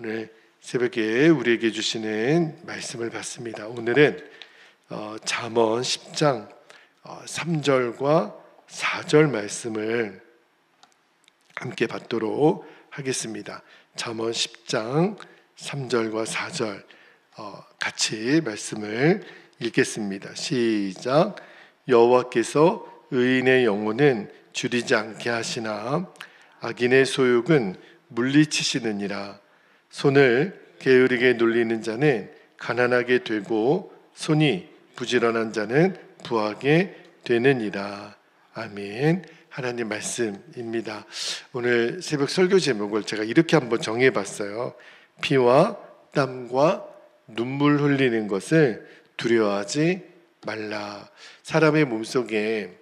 오늘 새벽에 우리에게 주시는 말씀을 받습니다. 오늘은 어, 잠언 10장 어, 3절과 4절 말씀을 함께 받도록 하겠습니다. 잠언 10장 3절과 4절 어, 같이 말씀을 읽겠습니다. 시작. 여호와께서 의인의 영혼은 줄이지 않게 하시나 악인의 소욕은 물리치시느니라. 손을 게으르게 놀리는 자는 가난하게 되고 손이 부지런한 자는 부하게 되느니라. 아멘. 하나님 말씀입니다. 오늘 새벽 설교 제목을 제가 이렇게 한번 정해 봤어요. 피와 땀과 눈물 흘리는 것을 두려워하지 말라. 사람의 몸속에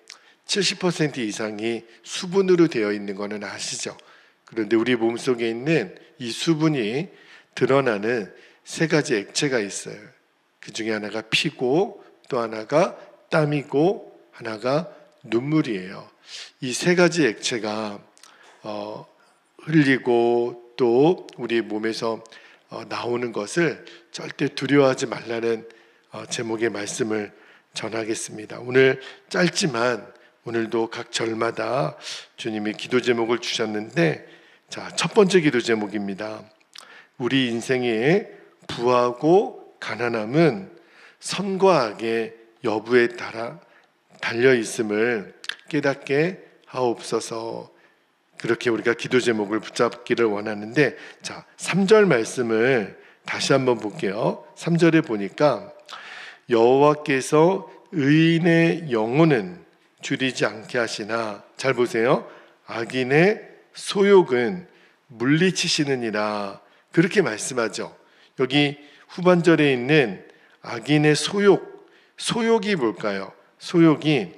70% 이상이 수분으로 되어 있는 것은 아시죠? 그런데 우리 몸 속에 있는 이 수분이 드러나는 세 가지 액체가 있어요. 그 중에 하나가 피고 또 하나가 땀이고 하나가 눈물이에요. 이 세 가지 액체가 어, 흘리고 또 우리 몸에서 어, 나오는 것을 절대 두려워하지 말라는 어, 제목의 말씀을 전하겠습니다. 오늘 짧지만 오늘도 각 절마다 주님이 기도 제목을 주셨는데 자, 첫 번째 기도 제목입니다. 우리 인생의 부하고 가난함은 선과 악의 여부에 따라 달려 있음을 깨닫게 하옵소서. 그렇게 우리가 기도 제목을 붙잡기를 원하는데 자, 3절 말씀을 다시 한번 볼게요. 3절에 보니까 여호와께서 의인의 영혼은 줄이지 않게 하시나 잘 보세요. 악인의 소욕은 물리치시느니라 그렇게 말씀하죠. 여기 후반절에 있는 악인의 소욕 소욕이 뭘까요? 소욕이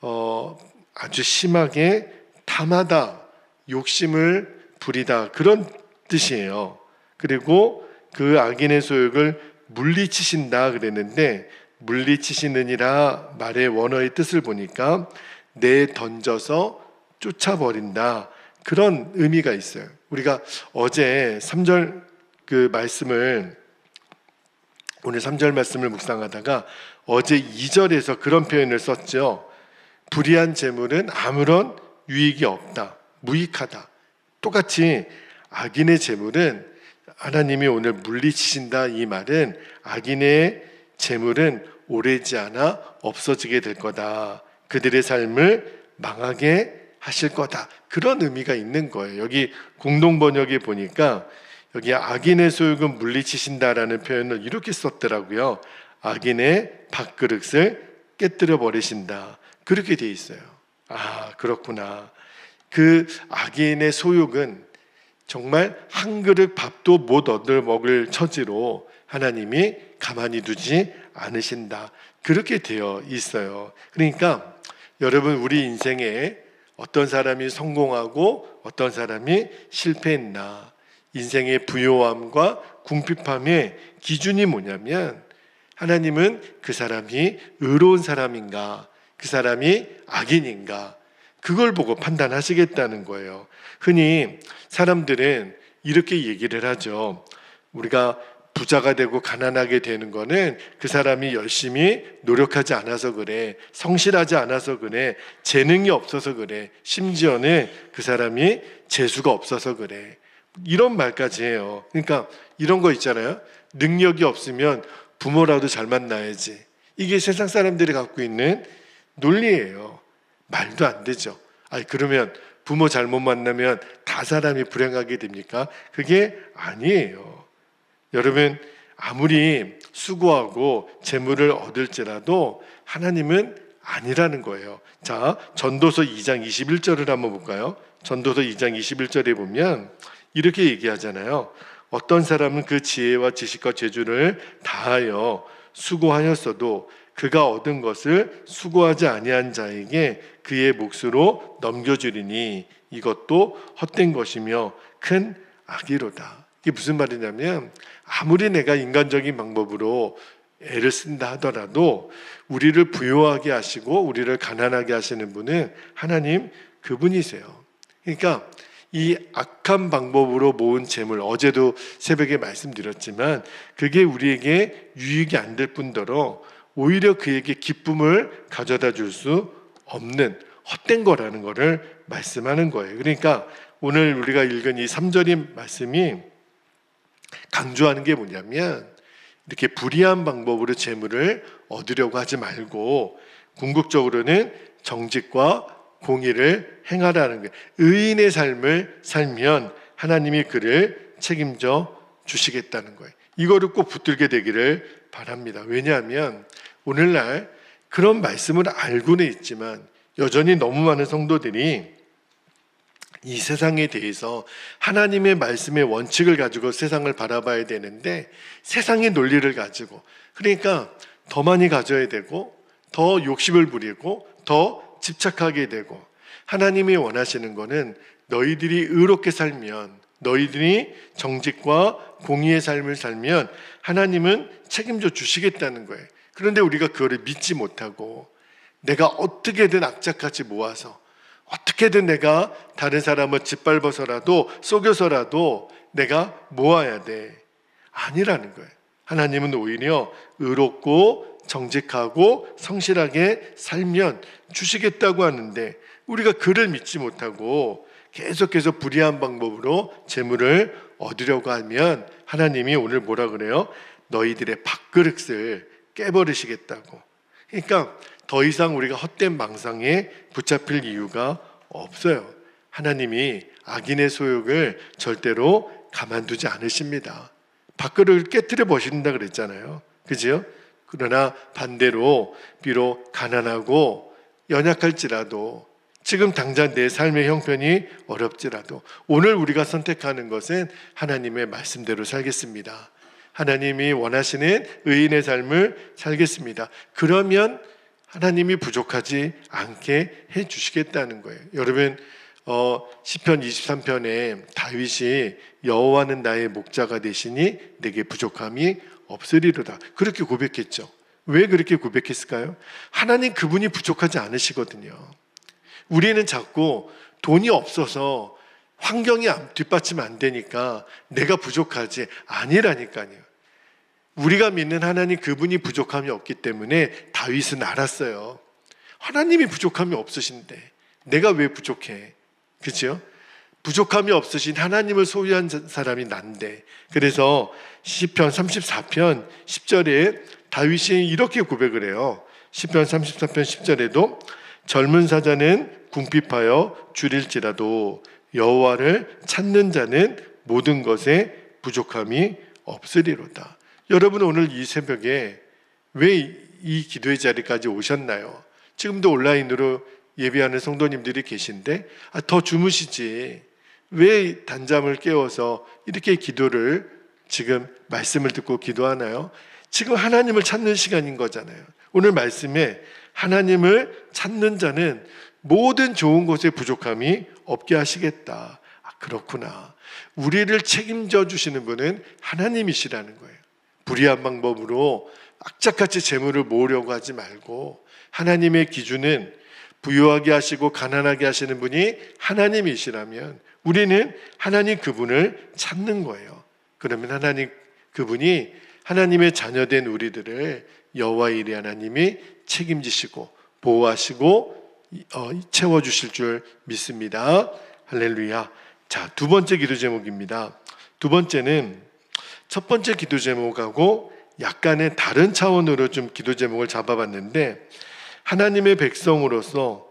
어, 아주 심하게 탐하다 욕심을 부리다 그런 뜻이에요. 그리고 그 악인의 소욕을 물리치신다 그랬는데 물리치시느니라 말의 원어의 뜻을 보니까 내 던져서 쫓아버린다 그런 의미가 있어요. 우리가 어제 3절 그 말씀을 오늘 3절 말씀을 묵상하다가 어제 2절에서 그런 표현을 썼죠. 불의한 재물은 아무런 유익이 없다. 무익하다. 똑같이 악인의 재물은 하나님이 오늘 물리치신다 이 말은 악인의 재물은 오래지 않아 없어지게 될 거다. 그들의 삶을 망하게 하실 거다. 그런 의미가 있는 거예요. 여기 공동 번역에 보니까 여기 악인의 소욕은 물리치신다라는 표현을 이렇게 썼더라고요. 악인의 밥그릇을 깨뜨려 버리신다. 그렇게 돼 있어요. 아, 그렇구나. 그 악인의 소욕은 정말 한 그릇 밥도 못 얻을 먹을 처지로 하나님이 가만히 두지 않으신다. 그렇게 되어 있어요. 그러니까 여러분 우리 인생에 어떤 사람이 성공하고 어떤 사람이 실패했나. 인생의 부요함과 궁핍함의 기준이 뭐냐면 하나님은 그 사람이 의로운 사람인가, 그 사람이 악인인가, 그걸 보고 판단하시겠다는 거예요. 흔히 사람들은 이렇게 얘기를 하죠. 우리가 부자가 되고 가난하게 되는 거는 그 사람이 열심히 노력하지 않아서 그래. 성실하지 않아서 그래. 재능이 없어서 그래. 심지어는 그 사람이 재수가 없어서 그래. 이런 말까지 해요. 그러니까 이런 거 있잖아요. 능력이 없으면 부모라도 잘 만나야지. 이게 세상 사람들이 갖고 있는 논리예요. 말도 안 되죠. 아니, 그러면 부모 잘못 만나면 다 사람이 불행하게 됩니까? 그게 아니에요. 여러분 아무리 수고하고 재물을 얻을지라도 하나님은 아니라는 거예요. 자, 전도서 2장 21절을 한번 볼까요? 전도서 2장 21절에 보면 이렇게 얘기하잖아요. 어떤 사람은 그 지혜와 지식과 재주를 다하여 수고하였어도 그가 얻은 것을 수고하지 아니한 자에게 그의 몫으로 넘겨주리니 이것도 헛된 것이며 큰 악이로다. 이게 무슨 말이냐면 아무리 내가 인간적인 방법으로 애를 쓴다 하더라도 우리를 부요하게 하시고 우리를 가난하게 하시는 분은 하나님 그분이세요. 그러니까 이 악한 방법으로 모은 재물 어제도 새벽에 말씀드렸지만 그게 우리에게 유익이 안 될 뿐더러 오히려 그에게 기쁨을 가져다 줄 수 없는 헛된 거라는 것을 말씀하는 거예요. 그러니까 오늘 우리가 읽은 이 3절인 말씀이 강조하는 게 뭐냐면 이렇게 불의한 방법으로 재물을 얻으려고 하지 말고 궁극적으로는 정직과 공의를 행하라는 거예요. 의인의 삶을 살면 하나님이 그를 책임져 주시겠다는 거예요. 이거를 꼭 붙들게 되기를 바랍니다. 왜냐하면 오늘날 그런 말씀을 알고는 있지만 여전히 너무 많은 성도들이 이 세상에 대해서 하나님의 말씀의 원칙을 가지고 세상을 바라봐야 되는데 세상의 논리를 가지고 그러니까 더 많이 가져야 되고 더 욕심을 부리고 더 집착하게 되고 하나님이 원하시는 것은 너희들이 의롭게 살면 너희들이 정직과 공의의 삶을 살면 하나님은 책임져 주시겠다는 거예요. 그런데 우리가 그거를 믿지 못하고 내가 어떻게든 악착같이 모아서 어떻게든 내가 다른 사람을 짓밟아서라도 속여서라도 내가 모아야 돼. 아니라는 거예요. 하나님은 오히려 의롭고 정직하고 성실하게 살면 주시겠다고 하는데 우리가 그를 믿지 못하고 계속해서 불의한 방법으로 재물을 얻으려고 하면 하나님이 오늘 뭐라 그래요? 너희들의 밥그릇을 깨버리시겠다고. 그러니까 더 이상 우리가 헛된 망상에 붙잡힐 이유가 없어요. 하나님이 악인의 소욕을 절대로 가만두지 않으십니다. 밥그릇을 깨뜨려 버신다 그랬잖아요. 그죠? 그러나 반대로 비록 가난하고 연약할지라도 지금 당장 내 삶의 형편이 어렵지라도 오늘 우리가 선택하는 것은 하나님의 말씀대로 살겠습니다. 하나님이 원하시는 의인의 삶을 살겠습니다. 그러면 하나님이 부족하지 않게 해 주시겠다는 거예요. 여러분 어, 시편 23편에 다윗이 여호와는 나의 목자가 되시니 내게 부족함이 없으리로다. 그렇게 고백했죠. 왜 그렇게 고백했을까요? 하나님 그분이 부족하지 않으시거든요. 우리는 자꾸 돈이 없어서 환경이 뒷받침 안 되니까 내가 부족하지 아니라니까요. 우리가 믿는 하나님 그분이 부족함이 없기 때문에 다윗은 알았어요. 하나님이 부족함이 없으신데 내가 왜 부족해? 그죠? 부족함이 없으신 하나님을 소유한 사람이 난데 그래서 시편 34편 10절에 다윗이 이렇게 고백을 해요. 시편 34편 10절에도 젊은 사자는 궁핍하여 줄일지라도 여호와를 찾는 자는 모든 것에 부족함이 없으리로다. 여러분 오늘 이 새벽에 왜 이 기도의 자리까지 오셨나요? 지금도 온라인으로 예배하는 성도님들이 계신데 아, 더 주무시지 왜 단잠을 깨워서 이렇게 기도를 지금 말씀을 듣고 기도하나요? 지금 하나님을 찾는 시간인 거잖아요. 오늘 말씀에 하나님을 찾는 자는 모든 좋은 것에 부족함이 없게 하시겠다. 아, 그렇구나. 우리를 책임져 주시는 분은 하나님이시라는 거예요. 불의한 방법으로 악착같이 재물을 모으려고 하지 말고 하나님의 기준은 부유하게 하시고 가난하게 하시는 분이 하나님이시라면 우리는 하나님 그분을 찾는 거예요. 그러면 하나님 그분이 하나님의 자녀된 우리들을 여호와 이리 하나님이 책임지시고 보호하시고 어, 채워 주실 줄 믿습니다. 할렐루야. 자, 두 번째 기도 제목입니다. 두 번째는 첫 번째 기도 제목하고 약간의 다른 차원으로 좀 기도 제목을 잡아봤는데 하나님의 백성으로서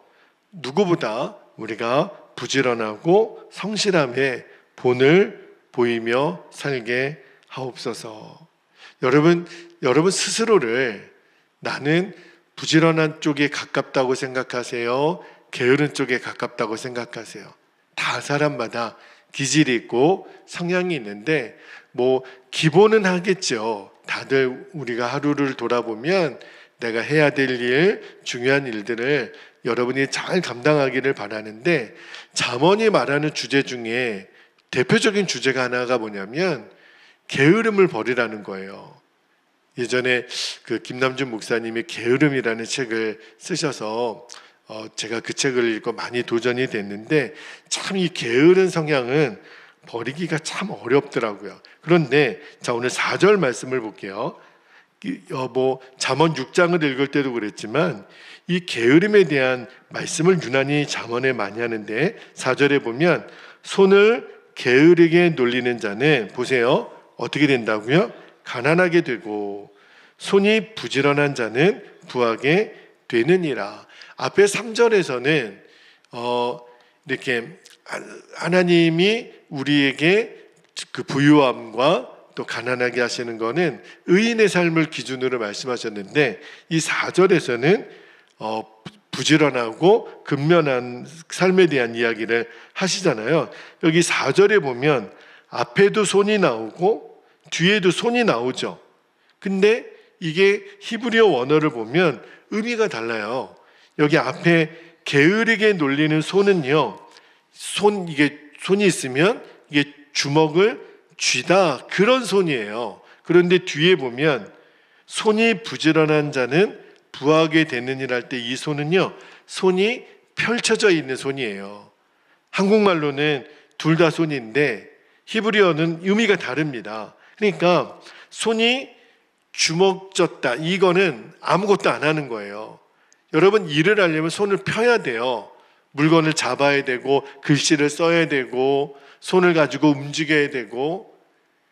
누구보다 우리가 부지런하고 성실함에 본을 보이며 살게 하옵소서. 여러분, 여러분 스스로를 나는 부지런한 쪽에 가깝다고 생각하세요? 게으른 쪽에 가깝다고 생각하세요? 다 사람마다 기질이 있고 성향이 있는데 뭐 기본은 하겠죠. 다들 우리가 하루를 돌아보면 내가 해야 될 일, 중요한 일들을 여러분이 잘 감당하기를 바라는데 잠언이 말하는 주제 중에 대표적인 주제가 하나가 뭐냐면 게으름을 버리라는 거예요. 예전에 그 김남준 목사님이 게으름이라는 책을 쓰셔서 어, 제가 그 책을 읽고 많이 도전이 됐는데 참 이 게으른 성향은 버리기가 참 어렵더라고요. 그런데 자 오늘 4절 말씀을 볼게요. 이, 어, 뭐 잠언 6장을 읽을 때도 그랬지만 이 게으름에 대한 말씀을 유난히 잠언에 많이 하는데 4절에 보면 손을 게으르게 놀리는 자는 보세요. 어떻게 된다고요? 가난하게 되고 손이 부지런한 자는 부하게 되느니라. 앞에 3절에서는 어 이렇게 하나님이 우리에게 그 부유함과 또 가난하게 하시는 거는 의인의 삶을 기준으로 말씀하셨는데 이 4절에서는 어 부지런하고 근면한 삶에 대한 이야기를 하시잖아요. 여기 4절에 보면 앞에도 손이 나오고 뒤에도 손이 나오죠. 근데 이게 히브리어 원어를 보면 의미가 달라요. 여기 앞에 게으르게 놀리는 손은요. 손 이게 손이 있으면 이게 주먹을 쥐다 그런 손이에요. 그런데 뒤에 보면 손이 부지런한 자는 부하게 되느니라 할 때 이 손은요. 손이 펼쳐져 있는 손이에요. 한국말로는 둘 다 손인데 히브리어는 의미가 다릅니다. 그러니까 손이 주먹 졌다. 이거는 아무것도 안 하는 거예요. 여러분 일을 하려면 손을 펴야 돼요. 물건을 잡아야 되고 글씨를 써야 되고 손을 가지고 움직여야 되고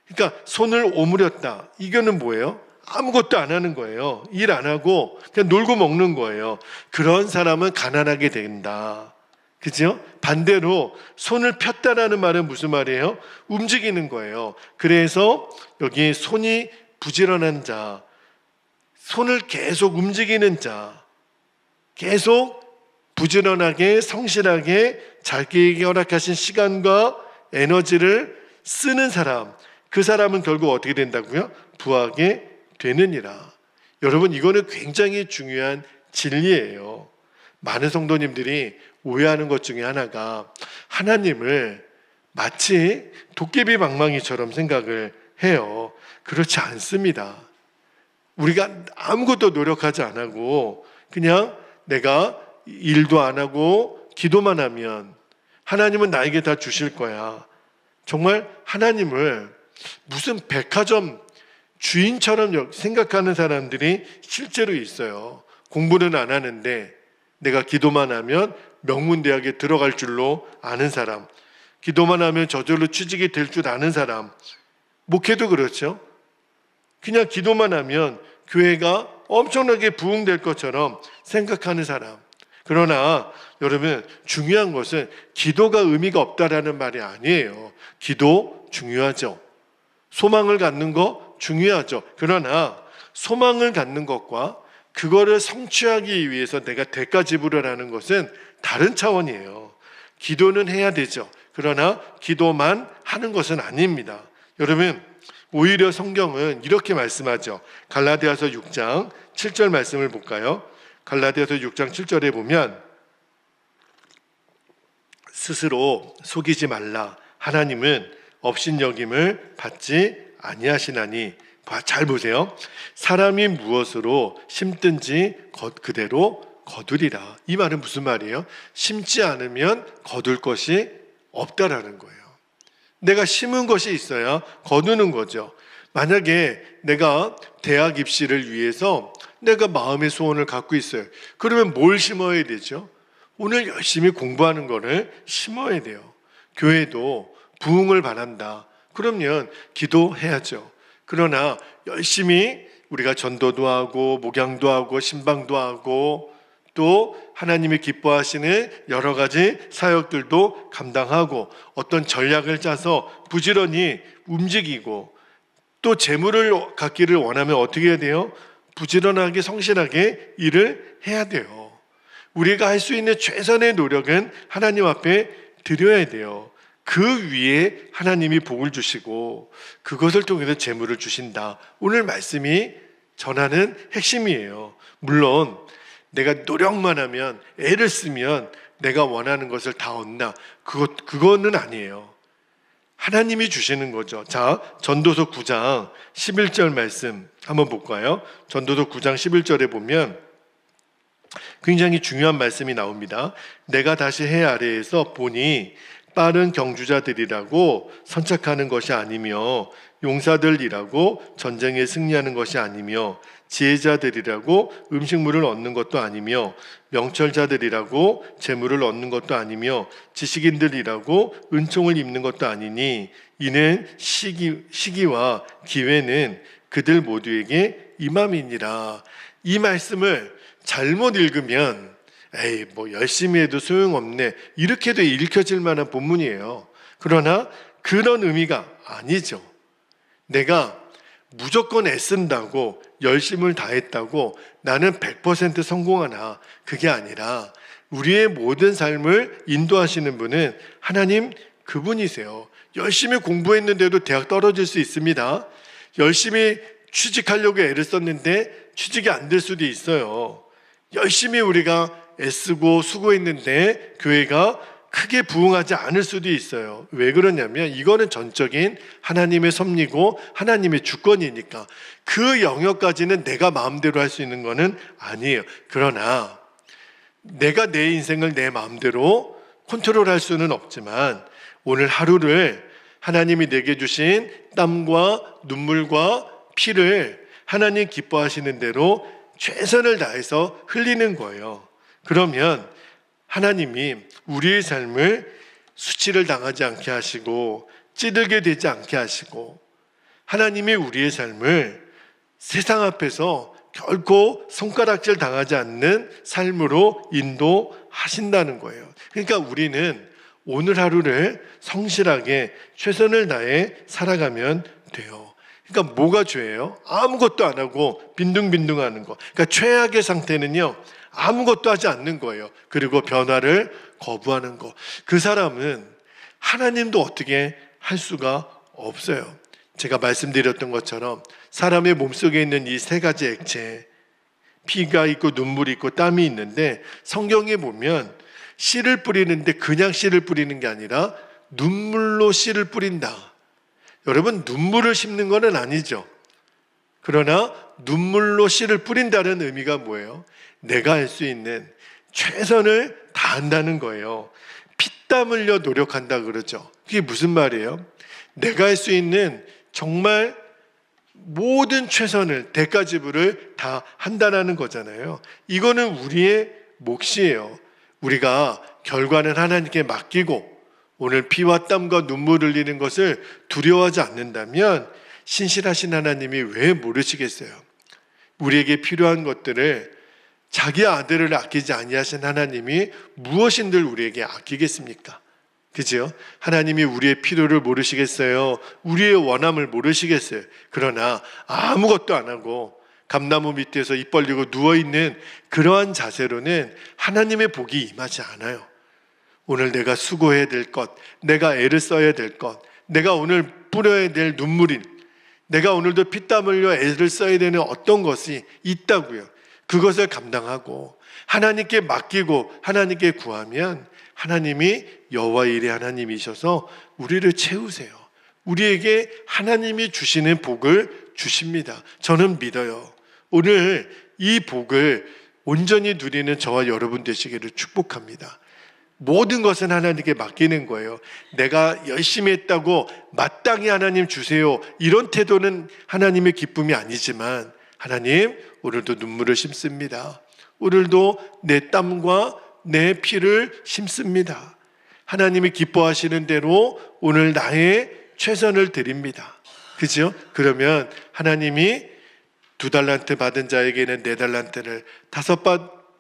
그러니까 손을 오므렸다. 이거는 뭐예요? 아무것도 안 하는 거예요. 일 안 하고 그냥 놀고 먹는 거예요. 그런 사람은 가난하게 된다. 그죠? 반대로 손을 폈다라는 말은 무슨 말이에요? 움직이는 거예요. 그래서 여기 손이 부지런한 자, 손을 계속 움직이는 자, 계속 부지런하게 성실하게 자기에게 허락하신 시간과 에너지를 쓰는 사람, 그 사람은 결국 어떻게 된다고요? 부하게 되느니라. 여러분, 이거는 굉장히 중요한 진리예요. 많은 성도님들이 오해하는 것 중에 하나가 하나님을 마치 도깨비 방망이처럼 생각을 해요. 그렇지 않습니다. 우리가 아무것도 노력하지 안 하고 그냥 내가 일도 안 하고 기도만 하면 하나님은 나에게 다 주실 거야. 정말 하나님을 무슨 백화점 주인처럼 생각하는 사람들이 실제로 있어요. 공부는 안 하는데 내가 기도만 하면 명문대학에 들어갈 줄로 아는 사람, 기도만 하면 저절로 취직이 될 줄 아는 사람, 목회도 그렇죠. 그냥 기도만 하면 교회가 엄청나게 부흥될 것처럼 생각하는 사람. 그러나 여러분 중요한 것은 기도가 의미가 없다라는 말이 아니에요. 기도 중요하죠. 소망을 갖는 거 중요하죠. 그러나 소망을 갖는 것과 그거를 성취하기 위해서 내가 대가 지불을 하는 것은 다른 차원이에요. 기도는 해야 되죠. 그러나 기도만 하는 것은 아닙니다. 여러분, 오히려 성경은 이렇게 말씀하죠. 갈라디아서 6장 7절 말씀을 볼까요? 갈라디아서 6장 7절에 보면 스스로 속이지 말라. 하나님은 업신여김을 받지 아니하시나니 잘 보세요. 사람이 무엇으로 심든지 그대로 거두리라. 이 말은 무슨 말이에요? 심지 않으면 거둘 것이 없다라는 거예요. 내가 심은 것이 있어야 거두는 거죠. 만약에 내가 대학 입시를 위해서 내가 마음의 소원을 갖고 있어요. 그러면 뭘 심어야 되죠? 오늘 열심히 공부하는 거를 심어야 돼요. 교회도 부흥을 바란다. 그러면 기도해야죠. 그러나 열심히 우리가 전도도 하고 목양도 하고 신방도 하고 또 하나님이 기뻐하시는 여러 가지 사역들도 감당하고 어떤 전략을 짜서 부지런히 움직이고 또 재물을 갖기를 원하면 어떻게 해야 돼요? 부지런하게 성실하게 일을 해야 돼요. 우리가 할 수 있는 최선의 노력은 하나님 앞에 드려야 돼요. 그 위에 하나님이 복을 주시고 그것을 통해서 재물을 주신다. 오늘 말씀이 전하는 핵심이에요. 물론 내가 노력만 하면 애를 쓰면 내가 원하는 것을 다 얻나? 그것 그거는 아니에요. 하나님이 주시는 거죠. 자, 전도서 9장 11절 말씀 한번 볼까요? 전도서 9장 11절에 보면 굉장히 중요한 말씀이 나옵니다. 내가 다시 해 아래에서 보니 빠른 경주자들이라고 선착하는 것이 아니며 용사들이라고 전쟁에 승리하는 것이 아니며 지혜자들이라고 음식물을 얻는 것도 아니며 명철자들이라고 재물을 얻는 것도 아니며 지식인들이라고 은총을 입는 것도 아니니 이는 시기, 시기와 기회는 그들 모두에게 임함이니라. 이 말씀을 잘못 읽으면 에이 뭐 열심히 해도 소용없네 이렇게도 읽혀질 만한 본문이에요. 그러나 그런 의미가 아니죠. 내가 무조건 애쓴다고 열심을 다했다고 나는 100% 성공하나 그게 아니라 우리의 모든 삶을 인도하시는 분은 하나님 그분이세요. 열심히 공부했는데도 대학 떨어질 수 있습니다. 열심히 취직하려고 애를 썼는데 취직이 안 될 수도 있어요. 열심히 우리가 애쓰고 수고했는데 교회가 크게 부흥하지 않을 수도 있어요. 왜 그러냐면 이거는 전적인 하나님의 섭리고 하나님의 주권이니까 그 영역까지는 내가 마음대로 할 수 있는 거는 아니에요. 그러나 내가 내 인생을 내 마음대로 컨트롤 할 수는 없지만 오늘 하루를 하나님이 내게 주신 땀과 눈물과 피를 하나님 기뻐하시는 대로 최선을 다해서 흘리는 거예요. 그러면 하나님이 우리의 삶을 수치를 당하지 않게 하시고 찌들게 되지 않게 하시고 하나님이 우리의 삶을 세상 앞에서 결코 손가락질 당하지 않는 삶으로 인도하신다는 거예요. 그러니까 우리는 오늘 하루를 성실하게 최선을 다해 살아가면 돼요. 그러니까 뭐가 죄예요? 아무것도 안 하고 빈둥빈둥 하는 거. 그러니까 최악의 상태는요. 아무것도 하지 않는 거예요. 그리고 변화를 거부하는 거. 그 사람은 하나님도 어떻게 할 수가 없어요. 제가 말씀드렸던 것처럼 사람의 몸속에 있는 이 세 가지 액체, 피가 있고 눈물이 있고 땀이 있는데 성경에 보면 씨를 뿌리는데 그냥 씨를 뿌리는 게 아니라 눈물로 씨를 뿌린다. 여러분, 눈물을 심는 것은 아니죠. 그러나 눈물로 씨를 뿌린다는 의미가 뭐예요? 내가 할 수 있는 최선을 다한다는 거예요. 피땀 흘려 노력한다 그러죠. 그게 무슨 말이에요? 내가 할 수 있는 정말 모든 최선을 대가 지불을 다 한다라는 거잖아요. 이거는 우리의 몫이에요. 우리가 결과는 하나님께 맡기고 오늘 피와 땀과 눈물 흘리는 것을 두려워하지 않는다면 신실하신 하나님이 왜 모르시겠어요? 우리에게 필요한 것들을 자기 아들을 아끼지 아니하신 하나님이 무엇인들 우리에게 아끼겠습니까? 그죠? 하나님이 우리의 필요를 모르시겠어요? 우리의 원함을 모르시겠어요? 그러나 아무것도 안 하고 감나무 밑에서 입 벌리고 누워 있는 그러한 자세로는 하나님의 복이 임하지 않아요. 오늘 내가 수고해야 될 것, 내가 애를 써야 될 것, 내가 오늘 뿌려야 될 눈물인, 내가 오늘도 피땀 흘려 애를 써야 되는 어떤 것이 있다고요. 그것을 감당하고 하나님께 맡기고 하나님께 구하면 하나님이 여호와 일의 하나님이셔서 우리를 채우세요. 우리에게 하나님이 주시는 복을 주십니다. 저는 믿어요. 오늘 이 복을 온전히 누리는 저와 여러분 되시기를 축복합니다. 모든 것은 하나님께 맡기는 거예요. 내가 열심히 했다고 마땅히 하나님 주세요. 이런 태도는 하나님의 기쁨이 아니지만 하나님 오늘도 눈물을 심습니다. 오늘도 내 땀과 내 피를 심습니다. 하나님이 기뻐하시는 대로 오늘 나의 최선을 드립니다. 그죠? 그러면 하나님이 두 달란트 받은 자에게는 네 달란트를 다섯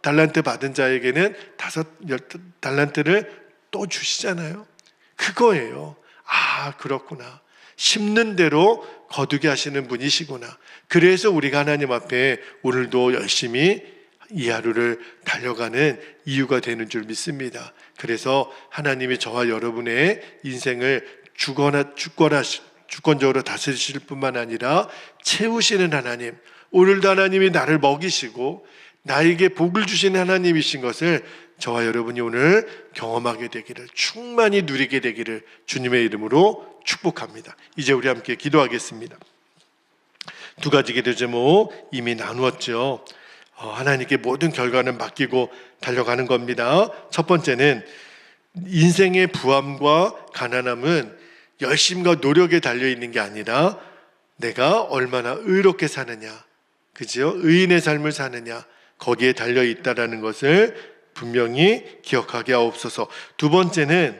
달란트 받은 자에게는 다섯 달란트를 또 주시잖아요. 그거예요. 아, 그렇구나. 심는 대로 거두게 하시는 분이시구나. 그래서 우리가 하나님 앞에 오늘도 열심히 이 하루를 달려가는 이유가 되는 줄 믿습니다. 그래서 하나님이 저와 여러분의 인생을 주거나 주거나 주권적으로 다스리실 뿐만 아니라 채우시는 하나님, 오늘도 하나님이 나를 먹이시고 나에게 복을 주시는 하나님이신 것을 저와 여러분이 오늘 경험하게 되기를 충만히 누리게 되기를 주님의 이름으로 축복합니다. 이제 우리 함께 기도하겠습니다. 두 가지 기도 제목 이미 나누었죠. 어, 하나님께 모든 결과는 맡기고 달려가는 겁니다. 첫 번째는 인생의 부함과 가난함은 열심과 노력에 달려 있는 게 아니라 내가 얼마나 의롭게 사느냐, 그지요? 의인의 삶을 사느냐 거기에 달려 있다라는 것을 분명히 기억하게 하옵소서. 두 번째는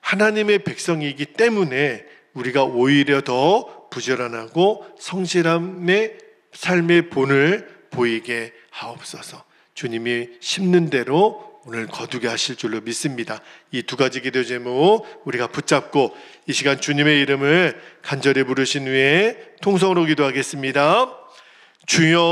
하나님의 백성이기 때문에 우리가 오히려 더 부지런하고 성실함의 삶의 본을 보이게 하옵소서. 주님이 심는 대로 오늘 거두게 하실 줄로 믿습니다. 이 두 가지 기도 제목 우리가 붙잡고 이 시간 주님의 이름을 간절히 부르신 후에 통성으로 기도하겠습니다. 주여